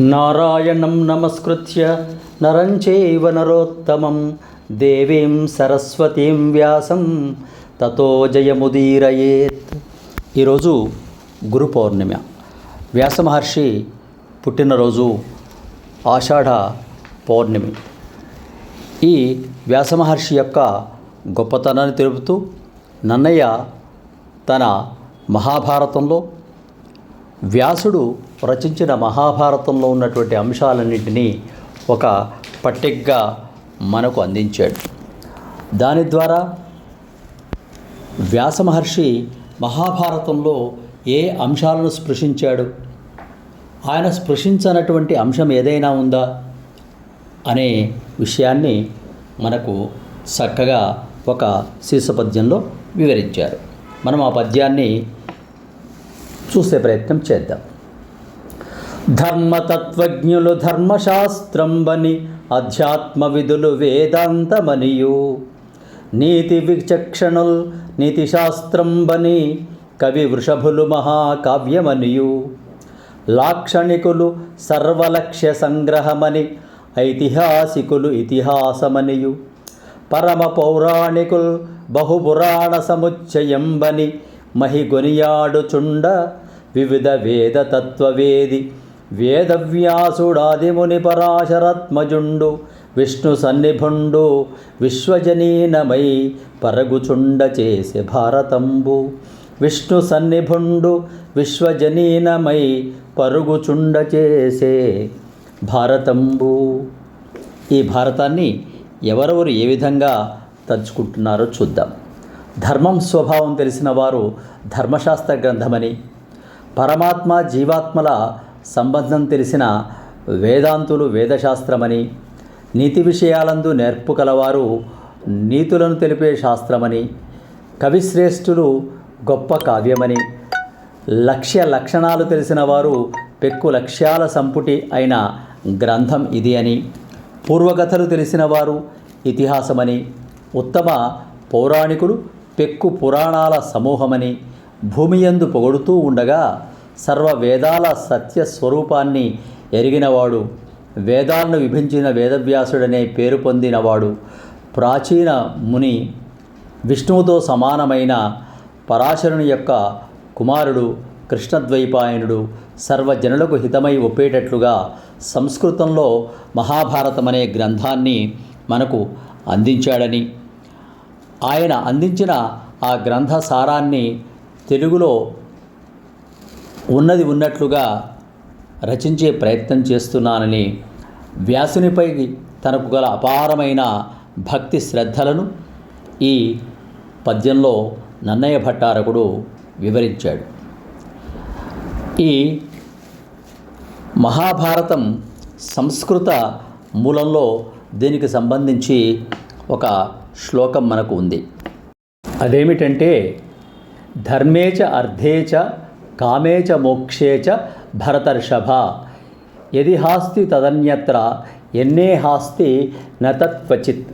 నారాయణం నమస్కృత్య నరంచైవ నరోత్తమం దేవీం సరస్వతీం వ్యాసం తతో జయముదీరయేత్ ఈరోజు గురు పౌర్ణిమ. వ్యాస మహర్షి పుట్టినరోజు ఆషాఢ పౌర్ణమి. ఈ వ్యాస మహర్షి యొక్క గొప్పతనాన్ని తెలుపుతూ నన్నయ్య తన మహాభారతంలో వ్యాసుడు రచించిన మహాభారతంలో ఉన్నటువంటి అంశాలన్నింటినీ ఒక పట్టిగ్గా మనకు అందించాడు. దాని ద్వారా వ్యాస మహర్షి మహాభారతంలో ఏ అంశాలను స్పృశించాడు ఆయన స్పృశించనటువంటి అంశం ఏదైనా ఉందా అనే విషయాన్ని మనకు చక్కగా ఒక శీర్షపద్యంలో వివరించారు. మనం ఆ పద్యాన్ని చూసే ప్రయత్నం చేద్దాం. ధర్మతత్వజ్ఞులు ధర్మశాస్త్రంబని అధ్యాత్మ విధులు వేదాంతమనియు. నీతి విచక్షణుల్ నీతి కవి వృషభులు మహాకావ్యమనియు. లాక్షణికులు సర్వలక్ష్య సంగ్రహమని ఐతిహాసికులు ఇతిహాసమనియు. పరమ పౌరాణికుల్ బహుపురాణ సముచ్చయంబని మహిగొనియాడుచుండ వివిధ వేద తత్వవేది. వేదవ్యాసుడాదిముని పరాశరత్మజుండు విష్ణు సన్నిభుండు విశ్వజనీనమై పరగుచుండ చేసే భారతంబు. విష్ణు సన్నిభుండు విశ్వజనీనమై పరుగుచుండ చేసే భారతంబు. ఈ భారతాన్ని ఎవరెవరు ఏ విధంగా తలుచుకుంటున్నారో చూద్దాం. ధర్మం స్వభావం తెలిసిన వారు ధర్మశాస్త్ర గ్రంథమని పరమాత్మ జీవాత్మల సంబంధం తెలిసిన వేదాంతులు వేదశాస్త్రమని నీతి విషయాలందు నేర్పు కలవారు నీతులను తెలిపే శాస్త్రమని కవిశ్రేష్ఠులు గొప్ప కావ్యమని లక్ష్య లక్షణాలు తెలిసిన వారు పెక్కు లక్ష్యాల సంపుటి అయిన గ్రంథం ఇది అని పూర్వకథలు తెలిసిన వారు ఇతిహాసమని ఉత్తమ పౌరాణికులు పెక్కు పురాణాల సమూహమని భూమియందు పొగడుతూ ఉండగా సర్వ వేదాల సత్య స్వరూపాన్ని ఎరిగినవాడు వేదాలను విభించిన వేదవ్యాసుడనే పేరు పొందినవాడు ప్రాచీన ముని విష్ణువుతో సమానమైన పరాశరుని యొక్క కుమారుడు కృష్ణద్వైపాయనుడు సర్వజనులకు హితమై ఒప్పేటట్లుగా సంస్కృతంలో మహాభారతం అనే గ్రంథాన్ని మనకు అందించాడని. ఆయన అందించిన ఆ గ్రంథ సారాన్ని తెలుగులో ఉన్నది ఉన్నట్లుగా రచించే ప్రయత్నం చేస్తున్నానని వ్యాసునిపై తనకు గల అపారమైన భక్తి శ్రద్ధలను ఈ పద్యంలో నన్నయ్య భట్టారకుడు వివరించాడు. ఈ మహాభారతం సంస్కృత మూలంలో దీనికి సంబంధించి ఒక శ్లోకం మనకు ఉంది. అదేమిటంటే ధర్మే చ అర్ధే చ కామే చ మోక్షే చ భరతర్షభ ఎది హాస్తి తదన్యత్ర ఎన్నే హాస్తి నతత్వచిత్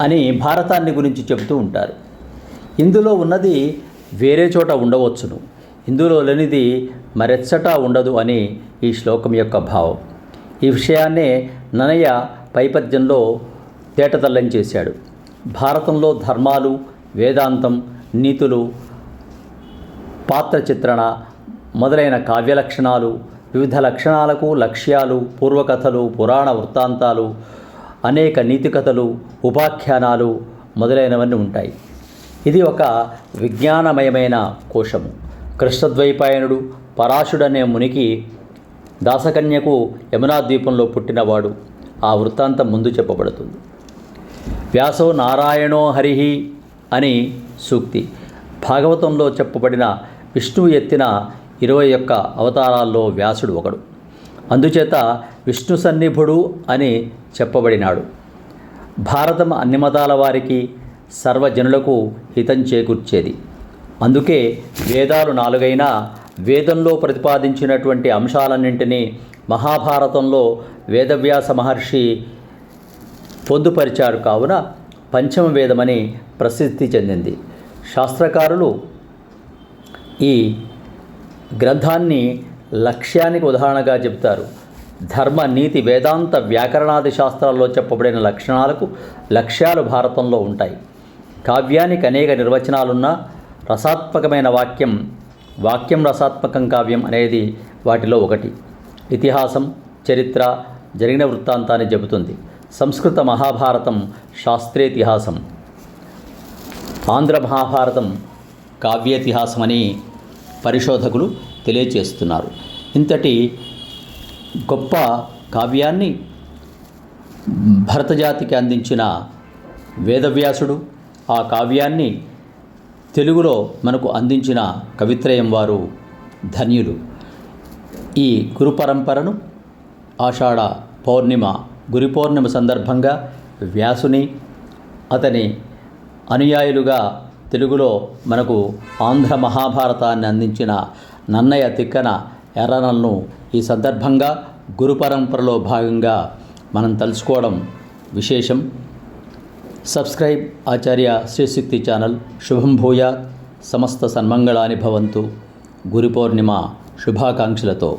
అని భారతాన్ని గురించి చెబుతూ ఉంటారు. ఇందులో ఉన్నది వేరే చోట ఉండవచ్చును. ఇందులో లేనిది మరెచ్చట ఉండదు అని ఈ శ్లోకం యొక్క భావం. ఈ విషయాన్నే ననయ్య పైపద్యంలో తేటతల్లం చేశాడు. భారతంలో ధర్మాలు వేదాంతం నీతులు పాత్ర చిత్రణ మొదలైన కావ్య లక్షణాలు వివిధ లక్షణాలకు లక్ష్యాలు పూర్వకథలు పురాణ వృత్తాంతాలు అనేక నీతి కథలు ఉపాఖ్యానాలు మొదలైనవన్నీ ఉంటాయి. ఇది ఒక విజ్ఞానమయమైన కోశము. కృష్ణద్వైపాయనుడు పరాశుడనే మునికి దాసకన్యకు యమునా ద్వీపంలో పుట్టినవాడు. ఆ వృత్తాంతం ముందు చెప్పబడుతుంది. వ్యాసో నారాయణో హరిహి అని సూక్తి. భాగవతంలో చెప్పబడిన విష్ణువు ఎత్తిన ఇరవై యొక్క అవతారాల్లో వ్యాసుడు ఒకడు. అందుచేత విష్ణు సన్నిభుడు అని చెప్పబడినాడు. భారతం అన్ని మతాల వారికి సర్వజనులకు హితం చేకూర్చేది. అందుకే వేదాలు నాలుగైనా వేదంలో ప్రతిపాదించినటువంటి అంశాలన్నింటినీ మహాభారతంలో వేదవ్యాస మహర్షి పొందుపరిచారు కావున పంచమ వేదమని ప్రసిద్ధి చెందింది. శాస్త్రకారులు ఈ గ్రంథాన్ని లక్ష్యానికి ఉదాహరణగా చెప్తారు. ధర్మ నీతి వేదాంత వ్యాకరణాది శాస్త్రాల్లో చెప్పబడిన లక్షణాలకు లక్ష్యాలు భారతంలో ఉంటాయి. కావ్యానికి అనేక నిర్వచనాలున్నా రసాత్మకమైన వాక్యం వాక్యం రసాత్మకం కావ్యం అనేది వాటిలో ఒకటి. ఇతిహాసం చరిత్ర జరిగిన వృత్తాంతాన్ని చెబుతుంది. సంస్కృత మహాభారతం శాస్త్రేతిహాసం. ఆంధ్ర మహాభారతం కావ్యేతిహాసమని పరిశోధకులు తెలియచేస్తున్నారు. ఇంతటి గొప్ప కావ్యాన్ని భరతజాతికి అందించిన వేదవ్యాసుడు ఆ కావ్యాన్ని తెలుగులో మనకు అందించిన కవిత్రయం వారు ధన్యులు. ఈ గురు పరంపరను ఆషాఢ పౌర్ణిమ గురి పౌర్ణిమ సందర్భంగా వ్యాసుని అతని అనుయాయులుగా తెలుగులో మనకు ఆంధ్ర మహాభారతాన్ని అందించిన నన్నయ్య తిక్కన ఎర్రనల్ను ఈ సందర్భంగా గురు పరంపరలో భాగంగా మనం తలుచుకోవడం విశేషం. సబ్స్క్రైబ్ ఆచార్య శ్రీశక్తి ఛానల్ శుభం భూయా. సమస్త సన్మంగళాని భవంతు. గురు పౌర్ణిమ శుభాకాంక్షలతో.